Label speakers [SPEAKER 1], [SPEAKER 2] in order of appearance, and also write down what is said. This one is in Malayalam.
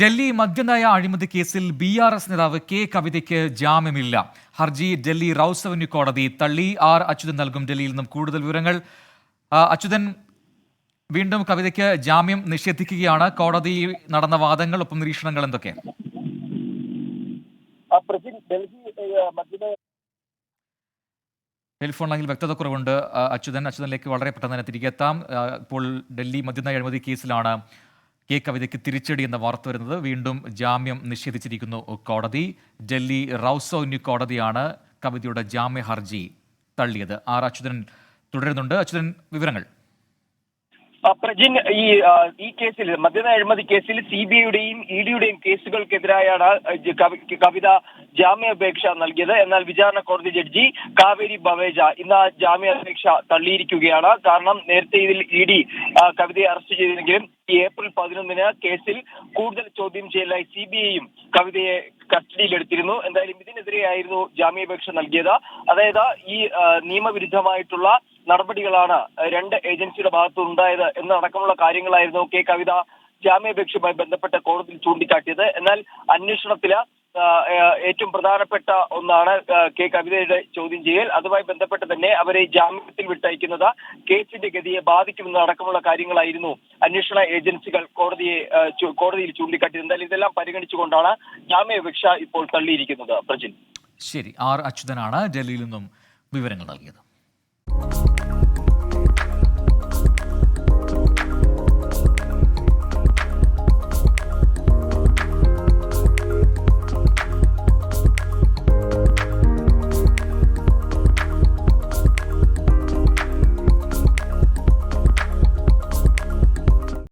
[SPEAKER 1] ഡൽഹി മദ്യനയ അഴിമതി കേസിൽ ബി ആർ എസ് നേതാവ് കെ കവിതയ്ക്ക് ജാമ്യമില്ല. ഹർജി ഡൽഹി റൌസ് അവന്യൂ കോടതി തള്ളി ആർ അച്യുതൻ നൽകും ഡൽഹിയിൽ നിന്നും കൂടുതൽ വിവരങ്ങൾ. അച്യുതൻ വീണ്ടും കവിതയ്ക്ക് ജാമ്യം നിഷേധിക്കുകയാണ്. കോടതിയിൽ നടന്ന വാദങ്ങൾ ഒപ്പം നിരീക്ഷണങ്ങൾ എന്തൊക്കെ? ടെലിഫോൺ ലൈനിൽ വ്യക്തത കുറവുണ്ട് അച്യുതൻ അച്യുതനിലേക്ക് വളരെ പെട്ടെന്ന് തന്നെ തിരികെത്താം. ഇപ്പോൾ ഡൽഹി മദ്യനയ അഴിമതി കേസിലാണ് കെ കവിതയ്ക്ക് തിരിച്ചടി എന്ന വാർത്ത വരുന്നത്. വീണ്ടും ജാമ്യം നിഷേധിച്ചിരിക്കുന്നു കോടതി. ഡൽഹി റൌസൌന്യു കോടതിയാണ് കവിതയുടെ ജാമ്യ ഹർജി തള്ളിയത്. ആർ അച്യുതൻ തുടരുന്നുണ്ട്. അച്യുതൻ വിവരങ്ങൾ.
[SPEAKER 2] പ്രജിൻ ഈ ഈ കേസിൽ മദ്യന അഴിമതി കേസിൽ സി ബി ഐയുടെയും ഇ ഡിയുടെയും കേസുകൾക്കെതിരായാണ് കവിത ജാമ്യാപേക്ഷ നൽകിയത്. എന്നാൽ വിചാരണ കോടതി ജഡ്ജി കാവേരി ബവേജ ഇന്ന് ജാമ്യാപേക്ഷ തള്ളിയിരിക്കുകയാണ്. കാരണം നേരത്തെ ഇതിൽ ഇ ഡി കവിതയെ അറസ്റ്റ് ചെയ്തിരുന്നെങ്കിലും ഏപ്രിൽ പതിനൊന്നിന് കേസിൽ കൂടുതൽ ചോദ്യം ചെയ്യലായി സി ബി ഐയും കവിതയെ കസ്റ്റഡിയിലെടുത്തിരുന്നു. എന്തായാലും ഇതിനെതിരെയായിരുന്നു ജാമ്യാപേക്ഷ നൽകിയത്. അതായത് ഈ നിയമവിരുദ്ധമായിട്ടുള്ള നടപടികളാണ് രണ്ട് ഏജൻസിയുടെ ഭാഗത്ത് ഉണ്ടായത് എന്നടക്കമുള്ള കാര്യങ്ങളായിരുന്നു കെ കവിത ജാമ്യാപേക്ഷയുമായി ബന്ധപ്പെട്ട കോടതിയിൽ ചൂണ്ടിക്കാട്ടിയത്. എന്നാൽ അന്വേഷണത്തിൽ ഏറ്റവും പ്രധാനപ്പെട്ട ഒന്നാണ് കെ കവിതയുടെ ചോദ്യം ചെയ്യൽ. അതുമായി ബന്ധപ്പെട്ട് തന്നെ അവരെ ജാമ്യത്തിൽ വിട്ടയക്കുന്നത് കേസിന്റെ ഗതിയെ ബാധിക്കുമെന്ന് അടക്കമുള്ള കാര്യങ്ങളായിരുന്നു അന്വേഷണ ഏജൻസികൾ കോടതിയെ കോടതിയിൽ ചൂണ്ടിക്കാട്ടിയത്. എന്തായാലും ഇതെല്ലാം പരിഗണിച്ചുകൊണ്ടാണ് ജാമ്യാപേക്ഷ ഇപ്പോൾ തള്ളിയിരിക്കുന്നത്. പ്രജിൻ.
[SPEAKER 1] ശരി ആർ അച്യുതനാണ് ഡൽഹിയിൽ നിന്നും വിവരങ്ങൾ നൽകിയത്.